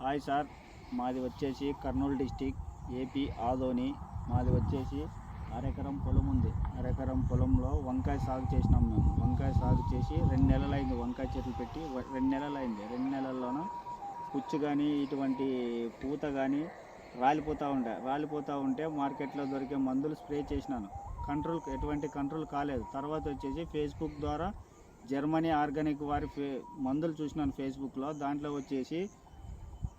Hi sir. మాది వచ్చేసి Kurnool district AP Adoni. మాది వచ్చేసి అరెకరం పొలం ఉంది. అరెకరం పొలంలో వంకాయ సాగు చేసినాం మేము. వంకాయ సాగు చేసి రెండు నెలలు అయింది వంకాయ చెట్లు పెట్టి. రెండు నెలలు అయింది రెండు నెలల్లోనూ పుచ్చు కానీ ఇటువంటి పూత కానీ రాలిపోతూ ఉండే. రాలిపోతూ ఉంటే మార్కెట్లో దొరికే మందులు స్ప్రే చేసినాను. కంట్రోల్ ఎటువంటి కంట్రోల్ కాలేదు. తర్వాత వచ్చేసి ఫేస్బుక్ ద్వారా జర్మనీ ఆర్గానిక్ వారి ఫే మందులు చూసినాను ఫేస్బుక్లో. దాంట్లో వచ్చేసి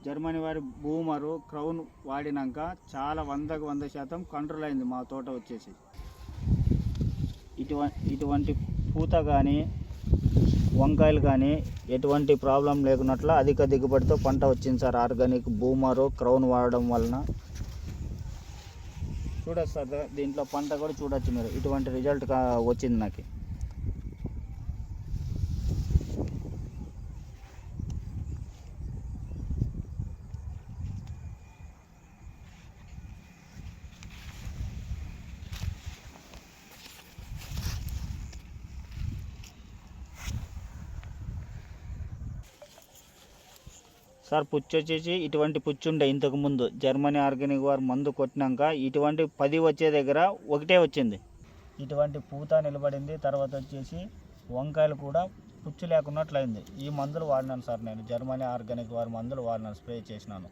జర్మనీ వారి బూమరు క్రౌన్ వాడినాక చాలా వందకు వంద శాతం కంట్రోల్ అయింది మా తోట వచ్చేసి. ఇటువంటి ఇటువంటి పూత కానీ వంకాయలు కానీ ఎటువంటి ప్రాబ్లం లేకున్నట్లు అధిక దిగుబడితో పంట వచ్చింది సార్. ఆర్గానిక్ బూమరు క్రౌన్ వాడడం వలన. చూడొచ్చు సార్ దీంట్లో పంట కూడా చూడొచ్చు మీరు. ఇటువంటి రిజల్ట్ వచ్చింది నాకు. సార్ పుచ్చు వచ్చేసి ఇటువంటి పుచ్చు ఉండే ఇంతకు ముందు జర్మనీ ఆర్గానిక్ వారు మందు కొట్టినాక ఇటువంటి పది వచ్చే దగ్గర ఒకటే వచ్చింది. ఇటువంటి పూత నిలబడింది తర్వాత వచ్చేసి వంకాయలు కూడా పుచ్చు లేకున్నట్లయింది. ఈ మందులు వాడినాను సార్ నేను. జర్మనీ ఆర్గానిక్ వారి మందులు వాడినాను స్ప్రే చేసినాను.